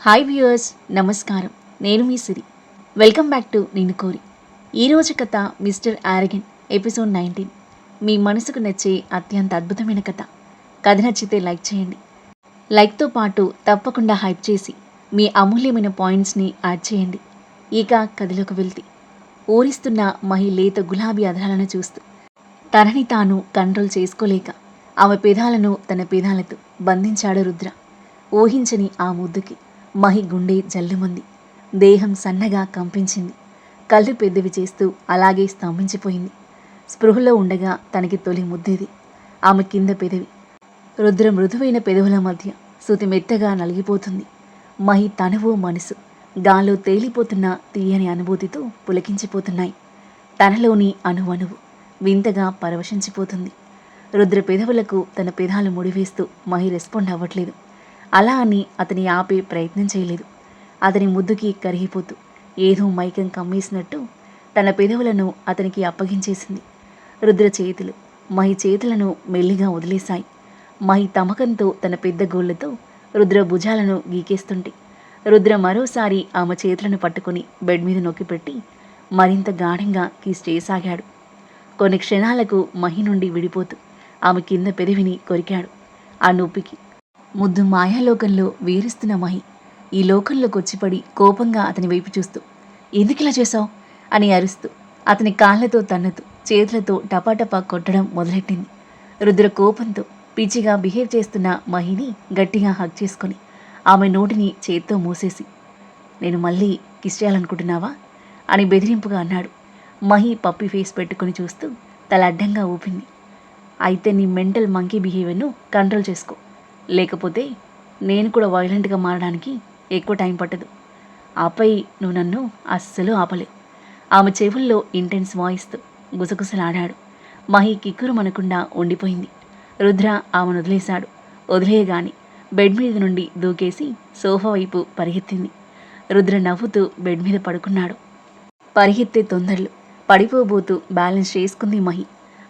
Hi viewers నమస్కారం. నేను మీ సిరి. వెల్కమ్ బ్యాక్ టు నేను కోరి. ఈరోజు కథ మిస్టర్ ఆరగన్ ఎపిసోడ్ నైన్టీన్. మీ మనసుకు నచ్చే అత్యంత అద్భుతమైన కథ. కథ నచ్చితే లైక్ చేయండి. లైక్తో పాటు తప్పకుండా హైప్ చేసి మీ అమూల్యమైన పాయింట్స్ని యాడ్ చేయండి. ఇక కథలోకి వెళ్తే. ఊరిస్తున్న మహి లేత గులాబీ అధరాలను చూస్తూ తనని తాను కంట్రోల్ చేసుకోలేక ఆమె పెదాలను తన పెదాలతో బంధించాడు రుద్ర. ఊహించని ఆ ముద్దుకి మహి గుండె జల్లుమంది. దేహం సన్నగా కంపించింది. కళ్ళు పెద్దవి చేస్తూ అలాగే స్తంభించిపోయింది. స్పృహలో ఉండగా తనకి తొలి ముద్దేది. ఆమె కింద పెదవి. రుద్ర మృదువైన పెదవుల మధ్య శృతి మెత్తగా నలిగిపోతుంది. మహి తనువు మనసు గాల్లో తేలిపోతున్న తీయని అనుభూతితో పులకించిపోతున్నాయి. తనలోని అణువణువు వింతగా పరవశించిపోతుంది. రుద్ర పెదవులకు తన పెదాలు ముడివేస్తూ మహి రెస్పాండ్ అవ్వట్లేదు. అలా అని అతని ఆపే ప్రయత్నం చేయలేదు. అతని ముద్దుకి కరిగిపోతూ ఏదో మైకం కమ్మేసినట్టు తన పెదవులను అతనికి అప్పగించేసింది. రుద్ర చేతులు మహి చేతులను మెల్లిగా వదిలేశాయి. మహి తమకంతో తన పెద్ద గోళ్ళతో రుద్ర భుజాలను గీకేస్తుంటే రుద్ర మరోసారి ఆమె చేతులను పట్టుకుని బెడ్ మీద నొక్కిపెట్టి మరింత గాఢంగా కిస్ చేయసాగాడు. కొన్ని క్షణాలకు మహి నుండి విడిపోతూ ఆమె కింద పెదవిని కొరికాడు. ఆ నొప్పికి ముద్దు మాయాలోకంలో వేరిస్తున్న మహి ఈ లోకంలోకి వచ్చిపడి కోపంగా అతని వైపు చూస్తూ ఎందుకిలా చేశావు? అని అరుస్తూ అతని కాళ్ళతో తన్నుతూ చేతులతో టపాటపా కొట్టడం మొదలెట్టింది. రుద్ర కోపంతో పిచ్చిగా బిహేవ్ చేస్తున్న మహిని గట్టిగా హక్ చేసుకొని ఆమె నోటిని చేత్తో మూసేసి నేను మళ్ళీ కిస్ చేయాలనుకుంటున్నావా? అని బెదిరింపుగా అన్నాడు. మహి పప్పి ఫేస్ పెట్టుకుని చూస్తూ తల అడ్డంగా ఊపింది. అయితే నీ మెంటల్ మంకీ బిహేవియర్ను కంట్రోల్ చేసుకో. లేకపోతే నేను కూడా వైలెంట్గా మారడానికి ఎక్కువ టైం పట్టదు. ఆపై నువ్వు నన్ను అస్సలు ఆపలేవు ఆమె చెవుల్లో ఇంటెన్స్ వాయిస్తూ గుసగుసలాడాడు. మహి కిక్కురు మనకుండా ఉండిపోయింది. రుద్ర ఆమెను వదిలేశాడు. వదిలేయగాని బెడ్ మీద నుండి దూకేసి సోఫా వైపు పరిగెత్తింది. రుద్ర నవ్వుతూ బెడ్ మీద పడుకున్నాడు. పరిగెత్తే తొందరలు. పడిపోబోతూ బ్యాలెన్స్ చేసుకుంది మహి.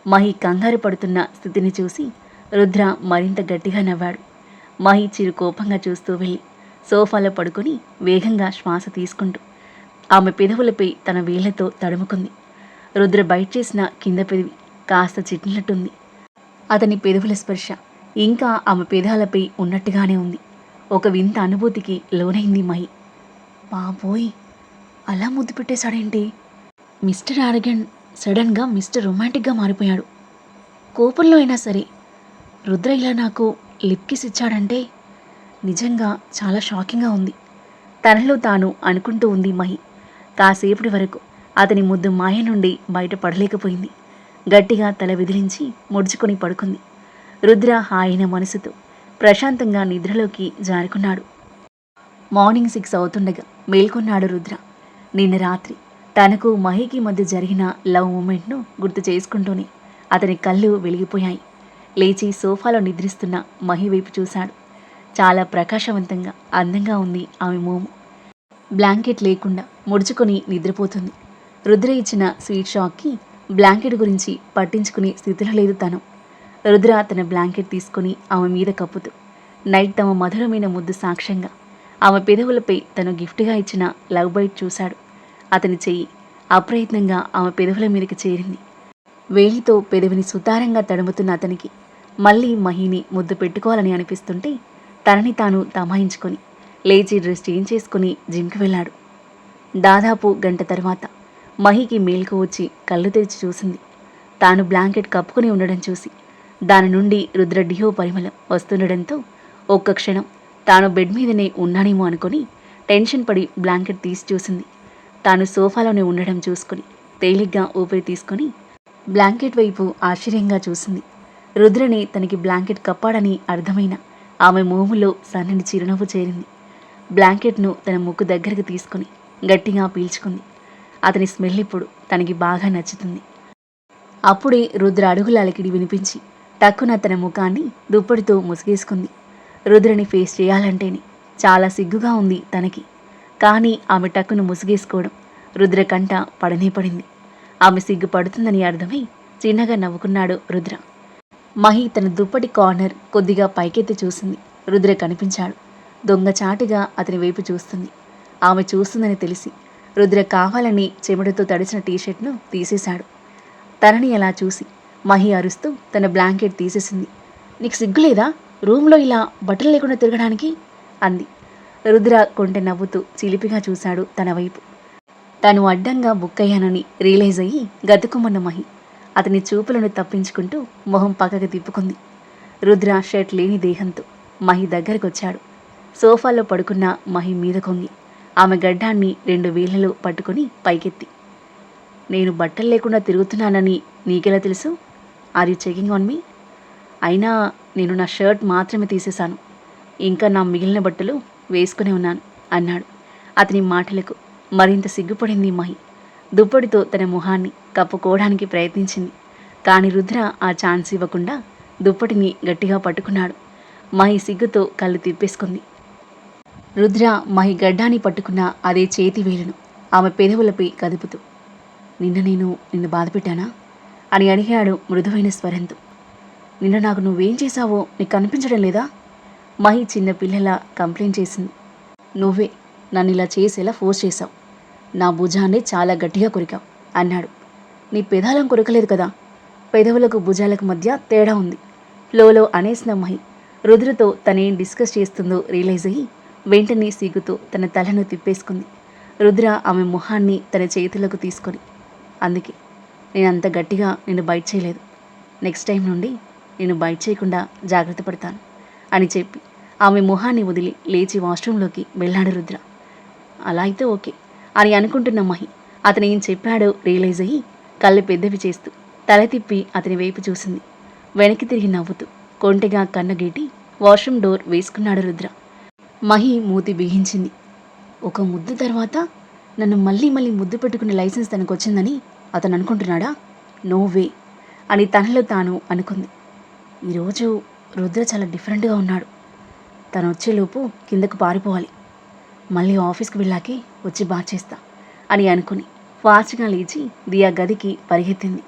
మహి కంగారు పడుతున్న స్థితిని చూసి రుద్ర మరింత గట్టిగా నవ్వాడు. మహి చిరు కోపంగా చూస్తూ వెళ్ళి సోఫాలో పడుకొని వేగంగా శ్వాస తీసుకుంటూ ఆమె పెదవులపై తన వేళ్ళతో తడుముకుంది. రుద్ర బయట చేసిన కింద పెదవి కాస్త చిట్లినట్టుంది. అతని పెదవుల స్పర్శ ఇంకా ఆమె పెదాలపై ఉన్నట్టుగానే ఉంది. ఒక వింత అనుభూతికి లోనైంది మహి. బాబోయ్ అలా ముద్దు పెట్టేశాడేంటి? మిస్టర్ ఆరగన్ సడన్గా మిస్టర్ రొమాంటిక్గా మారిపోయాడు. కోపంలో అయినా సరే రుద్ర ఇలా నాకు లిప్ కిస్ ఇచ్చాడంటే నిజంగా చాలా షాకింగ్గా ఉంది. తనలో తాను అనుకుంటూ ఉంది మహి. కాసేపటి వరకు అతని ముద్దు మాయ నుండి బయటపడలేకపోయింది. గట్టిగా తల విదిలించి ముడుచుకొని పడుకుంది. రుద్ర హాయిన మనసుతో ప్రశాంతంగా నిద్రలోకి జారుకున్నాడు. మార్నింగ్ సిక్స్ అవుతుండగా మేల్కొన్నాడు రుద్ర. నిన్న రాత్రి తనకు మహికి మధ్య జరిగిన లవ్ మూమెంట్ను గుర్తు చేసుకుంటూనే అతని కళ్ళు వెలిగిపోయాయి. లేచి సోఫాలో నిద్రిస్తున్న మహి వైపు చూశాడు. చాలా ప్రకాశవంతంగా అందంగా ఉంది ఆమె మోము బ్లాంకెట్ లేకుండా ముడుచుకొని నిద్రపోతుంది. రుద్ర ఇచ్చిన స్వీట్ షాక్కి బ్లాంకెట్ గురించి పట్టించుకునే స్థితిలో లేదు తను. రుద్ర తన బ్లాంకెట్ తీసుకుని ఆమె మీద కప్పుతూ నైట్ తమ మధురమైన ముద్దు సాక్ష్యంగా ఆమె పెదవులపై తను గిఫ్ట్గా ఇచ్చిన లవ్ బైట్ చూశాడు. అతని చెయ్యి అప్రయత్నంగా ఆమె పెదవుల మీదకి చేరింది. వేలితో పెదవిని సుతారంగా తడుముతున్న అతనికి మళ్ళీ మహిని ముద్దు పెట్టుకోవాలని అనిపిస్తుంటే తనని తాను తమాయించుకొని లేచి డ్రెస్ చేంజ్ చేసుకుని జిమ్కి వెళ్ళాడు. దాదాపు గంట తర్వాత మహికి మేల్కు వచ్చి కళ్ళు తెరిచి చూసింది. తాను బ్లాంకెట్ కప్పుకుని ఉండడం చూసి దాని నుండి రుద్ర డిహో పరిమళం వస్తుండడంతో ఒక్క క్షణం తాను బెడ్ మీదనే ఉన్నానేమో అనుకొని టెన్షన్ పడి బ్లాంకెట్ తీసి చూసింది. తాను సోఫాలోనే ఉండడం చూసుకుని తేలిగ్గా ఊపిరి తీసుకొని బ్లాంకెట్ వైపు ఆశ్చర్యంగా చూసింది. రుద్రని తనకి బ్లాంకెట్ కప్పాడని అర్థమైన ఆమె మోములో సన్నని చిరునవ్వు చేరింది. బ్లాంకెట్ను తన ముక్కు దగ్గరకు తీసుకొని గట్టిగా పీల్చుకుంది. అతని స్మెల్ ఇప్పుడు తనకి బాగా నచ్చుతుంది. అప్పుడే రుద్ర అడుగుల అలకిడి వినిపించి టక్కున తన ముఖాన్ని దుప్పటితో ముసిగేసుకుంది. రుద్రని ఫేస్ చేయాలంటేనే చాలా సిగ్గుగా ఉంది తనకి. కానీ ఆమె టక్కును ముసిగేసుకోవడం రుద్ర కంట పడనే పడింది. ఆమె సిగ్గుపడుతుందని అర్థమై చిన్నగా నవ్వుకున్నాడు రుద్ర. మహి తన దుప్పటి కార్నర్ కొద్దిగా పైకెత్తి చూసింది. రుద్ర కనిపించాడు. దొంగచాటుగా అతని వైపు చూస్తుంది. ఆమె చూస్తుందని తెలిసి రుద్ర కావాలని చెమటతో తడిచిన టీషర్ట్ను తీసేశాడు. తనని అలా చూసి మహి అరుస్తూ తన బ్లాంకెట్ తీసేసింది. నీకు సిగ్గులేదా? రూమ్లో ఇలా బట్టలు లేకుండా తిరగడానికి? అంది. రుద్ర కొంటె నవ్వుతూ చిలిపిగా చూశాడు తన వైపు. తాను అడ్డంగా బుక్కయ్యానని రియలైజ్ అయ్యి గతుకుమన్న మహి. అతని చూపులను తప్పించుకుంటూ మొహం పక్కకు తిప్పుకుంది. రుద్ర షర్ట్ లేని దేహంతో మహి దగ్గరకొచ్చాడు. సోఫాలో పడుకున్న మహి మీద కొంగి ఆమె గడ్డాన్ని రెండు వేళ్ళలో పట్టుకొని పైకెత్తి. నేను బట్టలు లేకుండా తిరుగుతున్నానని నీకెలా తెలుసు? Are you checking on me అయినా నేను నా షర్ట్ మాత్రమే తీసేశాను. ఇంకా నా మిగిలిన బట్టలు వేసుకునే ఉన్నాను అన్నాడు. అతని మాటలకు మరింత సిగ్గుపడింది మహి. దుప్పటితో తన మొహాన్ని కప్పుకోవడానికి ప్రయత్నించింది. కానీ రుద్ర ఆ ఛాన్స్ ఇవ్వకుండా దుప్పటిని గట్టిగా పట్టుకున్నాడు. మహి సిగ్గుతో కళ్ళు తిప్పేసుకుంది. రుద్ర మహి గడ్డాన్ని పట్టుకున్న అదే చేతి వేలును ఆమె పెదవులపై కదుపుతూ నిన్న నేను నిన్ను బాధపెట్టానా? అని అడిగాడు మృదువైన స్వరంతో. నిన్న నాకు నువ్వేం చేశావో నీకు కనిపించడం లేదా? మహి చిన్న పిల్లల కంప్లైంట్ చేసింది. నువ్వే నన్ను ఇలా చేసేలా ఫోర్స్ చేశావు? నా భుజాన్ని చాలా గట్టిగా కొరికావు అన్నాడు. నీ పెదాలం కొరకలేదు కదా? పెదవులకు భుజాలకు మధ్య తేడా ఉంది. లోలో అనేసిన మహి రుద్రతో తనేం డిస్కస్ చేస్తుందో రియలైజ్ అయ్యి వెంటనే సిగ్గుతో తన తలను తిప్పేసుకుంది. రుద్ర ఆమె మొహాన్ని తన చేతులకు తీసుకొని అందుకే నేను అంత గట్టిగా నిన్ను బైట్ చేయలేదు. నెక్స్ట్ టైం నుండి నేను బైట్ చేయకుండా జాగ్రత్త పడతాను అని చెప్పి ఆమె మొహాన్ని వదిలి లేచి వాష్రూంలోకి వెళ్ళాడు రుద్ర. అలా అయితే ఓకే అని అనుకుంటున్న మహి. అతను ఏం చెప్పాడో రియలైజ్ అయ్యి కళ్ళు పెద్దవి చేస్తూ తల తిప్పి అతని వైపు చూసింది. వెనక్కి తిరిగి నవ్వుతూ కొంటెగా కన్నగీటి వాష్రూమ్ డోర్ వేసుకున్నాడు రుద్ర. మహి మూతి బిగించింది. ఒక ముద్దు తర్వాత నన్ను మళ్ళీ మళ్ళీ ముద్దు పెట్టుకునే లైసెన్స్ తనకు వచ్చిందని అతను అనుకుంటున్నాడా? నో వే అని తనలో తాను అనుకుంది. ఈరోజు రుద్ర చాలా డిఫరెంట్గా ఉన్నాడు. తను వచ్చేలోపు కిందకు పారిపోవాలి. మళ్ళీ ఆఫీస్కి వెళ్ళాకే వచ్చి బాత్ చేస్తా అని అనుకుని ఫాస్ట్గా లేచి దియా గదికి పరిగెత్తింది.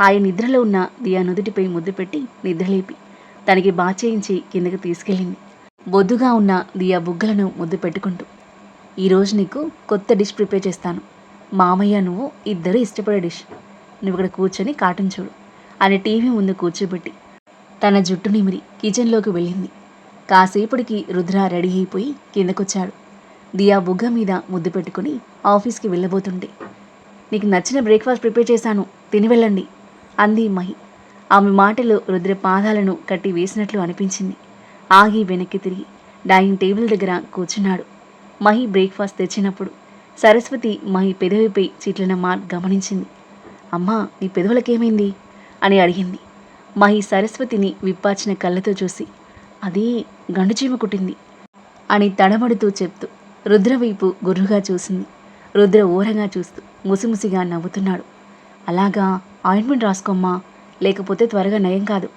ఆయన నిద్రలో ఉన్న దియా నుదుటిపై ముద్దు పెట్టి నిద్రలేపి తనకి బాత్ చేయించి కిందకి తీసుకెళ్ళింది. బొద్దుగా ఉన్న దియా బుగ్గలను ముద్దు పెట్టుకుంటూ ఈరోజు నీకు కొత్త డిష్ ప్రిపేర్ చేస్తాను. మామయ్య నువ్వు ఇద్దరు ఇష్టపడే డిష్. నువ్వు ఇక్కడ కూర్చొని కాటన్ చూడు అని టీవీ ముందు కూర్చోబెట్టి తన జుట్టు నిమిరి కిచెన్లోకి వెళ్ళింది. కాసేపటికి రుద్ర రెడీ అయిపోయి కిందకొచ్చాడు. దియా బుగ్గ మీద ముద్దు పెట్టుకుని ఆఫీస్కి వెళ్ళబోతుండే నీకు నచ్చిన బ్రేక్ఫాస్ట్ ప్రిపేర్ చేశాను తిని వెళ్ళండి అంది మహి. ఆమె మాటలు రుద్ర పాదాలను కట్టి వేసినట్లు అనిపించింది. ఆగి వెనక్కి తిరిగి డైనింగ్ టేబుల్ దగ్గర కూర్చున్నాడు. మహి బ్రేక్ఫాస్ట్ తెచ్చినప్పుడు సరస్వతి మహి పెదవిపై చిట్లిన మార్క్ గమనించింది. అమ్మా నీ పెదవులకేమైంది? అని అడిగింది. మహి సరస్వతిని విప్పాచిన కళ్ళతో చూసి అది గండుచీమ కుట్టింది అని తడబడుతూ చెప్తూ రుద్రవైపు గుర్రుగా చూసింది. రుద్ర ఊరగా చూస్తూ ముసిముసిగా నవ్వుతున్నాడు. అలాగా ఆయింట్మెంట్ రాసుకోమ్మా లేకపోతే త్వరగా నయం కాదు.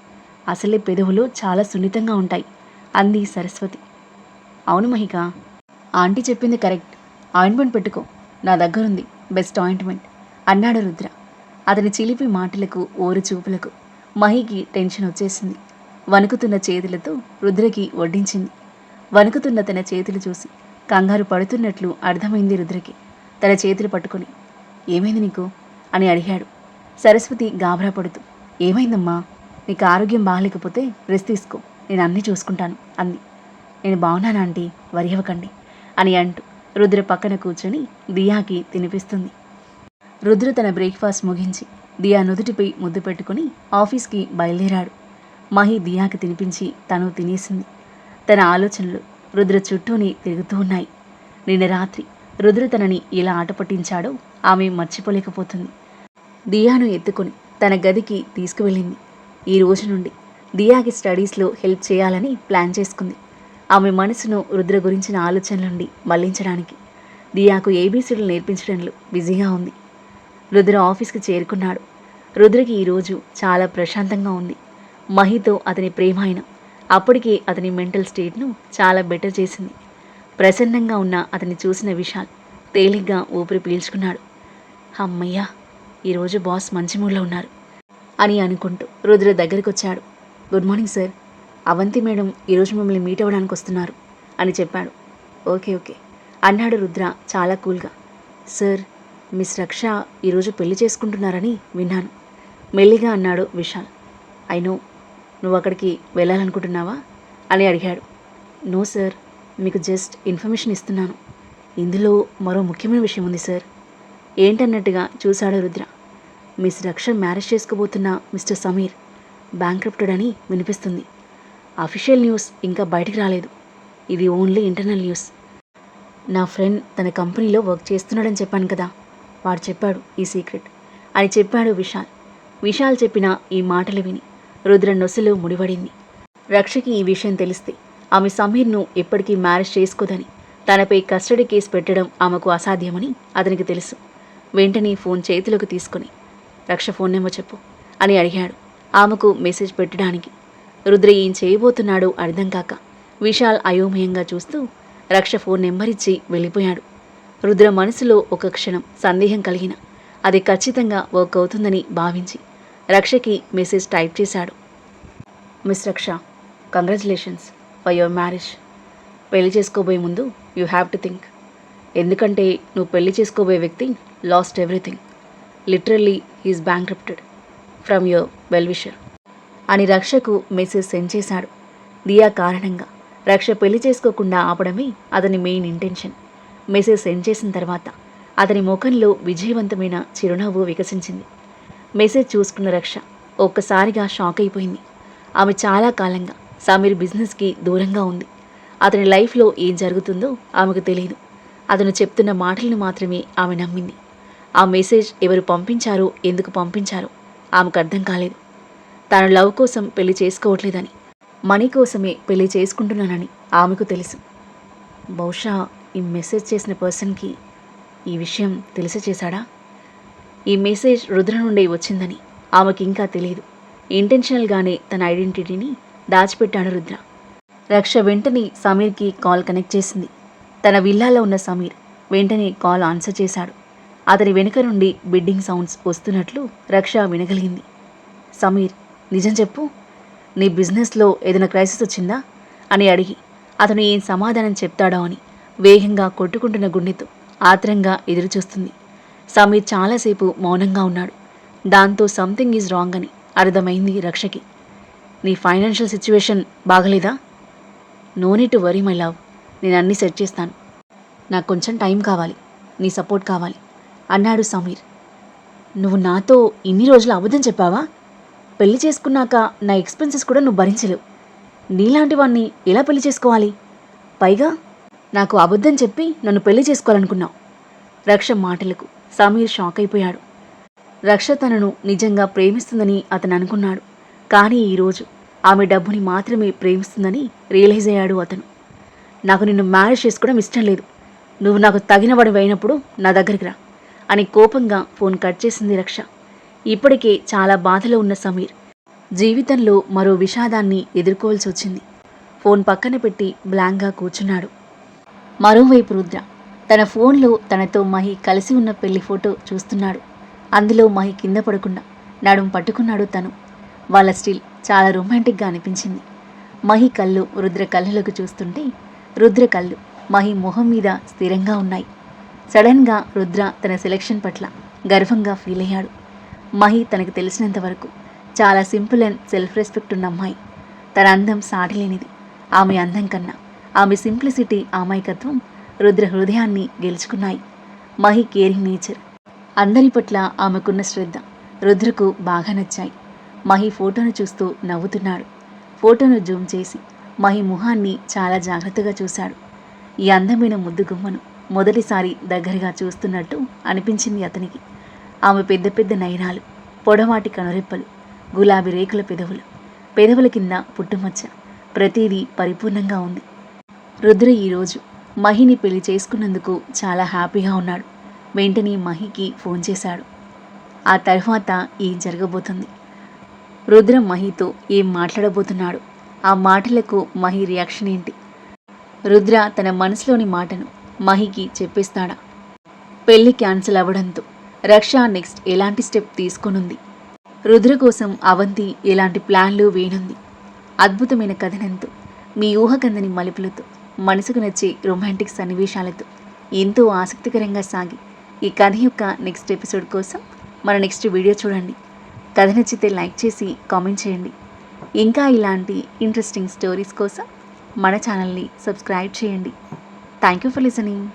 అసలే పెదవులు చాలా సున్నితంగా ఉంటాయి అంది సరస్వతి. అవును మహిక ఆంటీ చెప్పింది కరెక్ట్. ఆయింట్మెంట్ పెట్టుకో నా దగ్గరుంది బెస్ట్ ఆయింట్మెంట్ అన్నాడు రుద్ర. అతని చిలిపి మాటలకు ఓరు చూపులకు మహికి టెన్షన్ వచ్చేసింది. వణుకుతున్న చేతులతో రుద్రకి వడ్డించింది. వణుకుతున్న తన చేతులు చూసి కంగారు పడుతున్నట్లు అర్థమైంది రుద్రకి. తన చేతులు పట్టుకొని ఏమైంది నీకు? అని అడిగాడు. సరస్వతి గాబరా పడుతూ ఏమైందమ్మా? నీకు ఆరోగ్యం బాగలేకపోతే రెస్ట్ తీసుకో. నేను అన్నీ చూసుకుంటాను అంది. నేను బాగున్నాను ఆంటీ? వరి అవ్వకండి అని అంటూ రుద్ర పక్కన కూర్చొని దియాకి తినిపిస్తుంది. రుద్ర తన బ్రేక్ఫాస్ట్ ముగించి దియా నుదుటిపై ముద్దు పెట్టుకుని ఆఫీస్కి బయలుదేరాడు. మహి దియాకి తినిపించి తను తినేసింది. తన ఆలోచనలు రుద్ర చుట్టూనే తిరుగుతూ ఉన్నాయి. నిన్న రాత్రి రుద్ర తనని ఎలా ఆట పట్టించాడో ఆమె మర్చిపోలేకపోతుంది. దియాను ఎత్తుకొని తన గదికి తీసుకువెళ్ళింది. ఈ రోజు నుండి దియాకి స్టడీస్లో హెల్ప్ చేయాలని ప్లాన్ చేసుకుంది. ఆమె మనసును రుద్ర గురించిన ఆలోచన నుండి మళ్ళించడానికి. దియాకు ఏబీసీలు నేర్పించడంలో బిజీగా ఉంది. రుద్ర ఆఫీస్కి చేరుకున్నాడు. రుద్రకి ఈరోజు చాలా ప్రశాంతంగా ఉంది. మహితో అతని ప్రేమ అయిన అప్పటికే అతని మెంటల్ స్టేట్ను చాలా బెటర్ చేసింది. ప్రసన్నంగా ఉన్న అతన్ని చూసిన విశాల్ తేలిగ్గా ఊపిరి పీల్చుకున్నాడు. అమ్మయ్యా ఈరోజు బాస్ మంచి మూడ్లో ఉన్నారు అని అనుకుంటూ రుద్ర దగ్గరికి వచ్చాడు good morning sir. Avanthi madam ఈరోజు మిమ్మల్ని మీట్ అవ్వడానికి వస్తున్నారు అని చెప్పాడు. ఓకే ఓకే అన్నాడు రుద్ర చాలా కూల్గా. సార్ మిస్ రక్ష ఈరోజు పెళ్ళి చేసుకుంటున్నారని విన్నాను మెల్లిగా అన్నాడు విశాల్. ఐ నో నువ్వు అక్కడికి వెళ్ళాలనుకుంటున్నావా? అని అడిగాడు. నో సార్ మీకు జస్ట్ ఇన్ఫర్మేషన్ ఇస్తున్నాను. ఇందులో మరో ముఖ్యమైన విషయం ఉంది సార్. ఏంటన్నట్టుగా చూశాడు రుద్ర. మిస్ రక్ష మ్యారేజ్ చేసుకోబోతున్న మిస్టర్ సమీర్ బ్యాంక్రప్టెడ్ అని వినిపిస్తుంది. అఫీషియల్ న్యూస్ ఇంకా బయటికి రాలేదు. ఇది ఓన్లీ ఇంటర్నల్ న్యూస్. నా ఫ్రెండ్ తన కంపెనీలో వర్క్ చేస్తున్నాడని చెప్పాను కదా. వాడు చెప్పాడు ఈ సీక్రెట్ అని చెప్పాడు విశాల్. విశాల్ చెప్పిన ఈ మాటలు విని రుద్ర నొసలు ముడిపడింది. రక్షకి ఈ విషయం తెలిస్తే ఆమె సమీర్ను ఎప్పటికీ మ్యారేజ్ చేసుకోదని తనపై కస్టడీ కేసు పెట్టడం ఆమెకు అసాధ్యమని అతనికి తెలుసు. వెంటనే ఫోన్ చేతిలోకి తీసుకుని రక్ష ఫోన్ నెంబర్ చెప్పు అని అడిగాడు. ఆమెకు మెసేజ్ పెట్టడానికి. రుద్ర ఏం చేయబోతున్నాడో అర్థం కాక విశాల్ అయోమయంగా చూస్తూ రక్ష ఫోన్ నెంబర్ ఇచ్చి వెళ్ళిపోయాడు. రుద్ర మనసులో ఒక క్షణం సందేహం కలిగిన అది ఖచ్చితంగా వర్క్ అవుతుందని భావించి రక్షకి మెసేజ్ టైప్ చేశాడు. Miss Raksha congratulations for your marriage. పెళ్ళి చేసుకోబోయే ముందు యూ హ్యావ్ టు థింక్. ఎందుకంటే నువ్వు పెళ్ళి చేసుకోబోయే వ్యక్తి lost everything. Literally he's bankrupted from your well wisher అని రక్షకు మెసేజ్ సెండ్ చేశాడు. దియా కారణంగా రక్ష పెళ్ళి చేసుకోకుండా ఆపడమే అతని మెయిన్ ఇంటెన్షన్. మెసేజ్ సెండ్ చేసిన తర్వాత అతని ముఖంలో విజయవంతమైన చిరునవ్వు వికసించింది. మెసేజ్ చూసుకున్న రక్ష ఒక్కసారిగా షాక్ అయిపోయింది. ఆమె చాలా కాలంగా సమీర్ బిజినెస్కి దూరంగా ఉంది. అతని లైఫ్లో ఏం జరుగుతుందో ఆమెకు తెలియదు. అతను చెప్తున్న మాటలను మాత్రమే ఆమె నమ్మింది. ఆ మెసేజ్ ఎవరు పంపించారో ఎందుకు పంపించారో ఆమెకు అర్థం కాలేదు. తాను లవ్ కోసం పెళ్ళి చేసుకోవట్లేదని మనీ కోసమే పెళ్ళి చేసుకుంటున్నానని ఆమెకు తెలుసు. బహుశా ఈ మెసేజ్ చేసిన పర్సన్కి ఈ విషయం తెలిసి చేశాడా? ఈ మెసేజ్ రుద్ర నుండి వచ్చిందని ఆమెకి ఇంకా తెలియదు ఇంటెన్షనల్గానే తన ఐడెంటిటీని దాచిపెట్టాడు రుద్ర. రక్ష వెంటనే సమీర్కి కాల్ కనెక్ట్ చేసింది. తన విల్లాలో ఉన్న సమీర్ వెంటనే కాల్ ఆన్సర్ చేశాడు. అతని వెనుక నుండి బిడ్డింగ్ సౌండ్స్ వస్తున్నట్లు రక్ష వినగలిగింది. సమీర్ నిజం చెప్పు. నీ బిజినెస్లో ఏదైనా క్రైసిస్ వచ్చిందా? అని అడిగి అతను ఏం సమాధానం చెప్తాడో అని వేగంగా కొట్టుకుంటున్న గుండెతో ఆత్రంగా ఎదురుచూస్తుంది. సమీర్ చాలాసేపు మౌనంగా ఉన్నాడు. దాంతో సంథింగ్ ఈజ్ రాంగ్ అని అర్థమైంది రక్షకి. నీ financial situation బాగలేదా? No need to worry my love నేను అన్నీ సెట్ చేస్తాను. నాకు కొంచెం టైం కావాలి. నీ సపోర్ట్ కావాలి. అన్నాడు సమీర్. నువ్వు నాతో ఇన్ని రోజులు అబద్ధం చెప్పావా? పెళ్ళి చేసుకున్నాక నా ఎక్స్పెన్సెస్ కూడా నువ్వు భరించలేవు. నీలాంటి వాణ్ణి ఎలా పెళ్ళి చేసుకోవాలి? పైగా నాకు అబద్ధం చెప్పి నన్ను పెళ్ళి చేసుకోవాలనుకున్నావు. రక్ష మాటలకు సమీర్ షాక్ అయిపోయాడు రక్ష తనను నిజంగా ప్రేమిస్తుందని అతను అనుకున్నాడు. కానీ ఈరోజు ఆమె డబ్బుని మాత్రమే ప్రేమిస్తుందని రియలైజ్ అయ్యాడు అతను. నాకు నిన్ను మ్యారేజ్ చేసుకోవడం ఇష్టం లేదు. నువ్వు నాకు తగిన అయినప్పుడు నా దగ్గరికి రా అని కోపంగా ఫోన్ కట్ చేసింది రక్ష. ఇప్పటికే చాలా బాధలో ఉన్న సమీర్ జీవితంలో మరో విషాదాన్ని ఎదుర్కోవాల్సి వచ్చింది. ఫోన్ పక్కన పెట్టి బ్లాంక్గా కూర్చున్నాడు. మరోవైపు రుద్ర తన ఫోన్లో తనతో మహి కలిసి ఉన్న పెళ్ళి ఫోటో చూస్తున్నాడు. అందులో మహి కింద పడకుండా నడుం పట్టుకున్నాడు తను. వాళ్ళ స్టిల్ చాలా రొమాంటిక్గా అనిపించింది. మహి కళ్ళు రుద్ర కళ్ళలోకి చూస్తుంటే రుద్ర కళ్ళు మహి మొహం మీద స్థిరంగా ఉన్నాయి. సడన్గా రుద్ర తన సెలెక్షన్ పట్ల గర్వంగా ఫీల్ అయ్యాడు. మహి తనకు తెలిసినంత వరకు చాలా సింపుల్ అండ్ సెల్ఫ్ రెస్పెక్ట్ ఉన్న అమ్మాయి. తన అందం సాటిలేనిది. ఆమె అందం కన్నా ఆమె సింప్లిసిటీ అమాయకత్వం రుద్ర హృదయాన్ని గెలుచుకున్నాయి. Mahi caring nature. అందరి పట్ల ఆమెకున్న శ్రద్ధ రుద్రకు బాగా నచ్చాయి. మహి ఫోటోను చూస్తూ నవ్వుతున్నాడు. ఫోటోను జూమ్ చేసి మహి ముఖాన్ని చాలా జాగ్రత్తగా చూశాడు. ఈ అందమైన ముద్దు గుమ్మను మొదటిసారి దగ్గరగా చూస్తున్నట్టు అనిపించింది అతనికి. ఆమె పెద్ద పెద్ద నయనాలు పొడవాటి కనురెప్పలు గులాబీ రేకుల పెదవులు పెదవుల కింద పుట్టుమచ్చ ప్రతిదీ పరిపూర్ణంగా ఉంది. రుద్ర ఈరోజు మహిని పెళ్ళి చేసుకున్నందుకు చాలా హ్యాపీగా ఉన్నాడు. వెంటనే మహికి ఫోన్ చేశాడు. ఆ తర్వాత ఏం జరగబోతుంది? రుద్ర మహితో ఏం మాట్లాడబోతున్నాడు? ఆ మాటలకు మహి రియాక్షన్ ఏంటి? రుద్ర తన మనసులోని మాటను మహికి చెప్పేస్తాడా? పెళ్ళి క్యాన్సిల్ అవ్వడంతో రక్ష నెక్స్ట్ ఎలాంటి స్టెప్ తీసుకొనుంది? రుద్ర కోసం అవంతి ఎలాంటి ప్లాన్లు వేనుంది అద్భుతమైన కథనంతో మీ ఊహకందని మలుపులతో మనసుకు నచ్చే రొమాంటిక్ సన్నివేశాలతో ఎంతో ఆసక్తికరంగా సాగి ఈ కథ యొక్క నెక్స్ట్ ఎపిసోడ్ కోసం మన నెక్స్ట్ వీడియో చూడండి. కథ నచ్చితే లైక్ చేసి కామెంట్ చేయండి. ఇంకా ఇలాంటి ఇంట్రెస్టింగ్ స్టోరీస్ కోసం మన ఛానల్ని సబ్స్క్రైబ్ చేయండి. Thank you for listening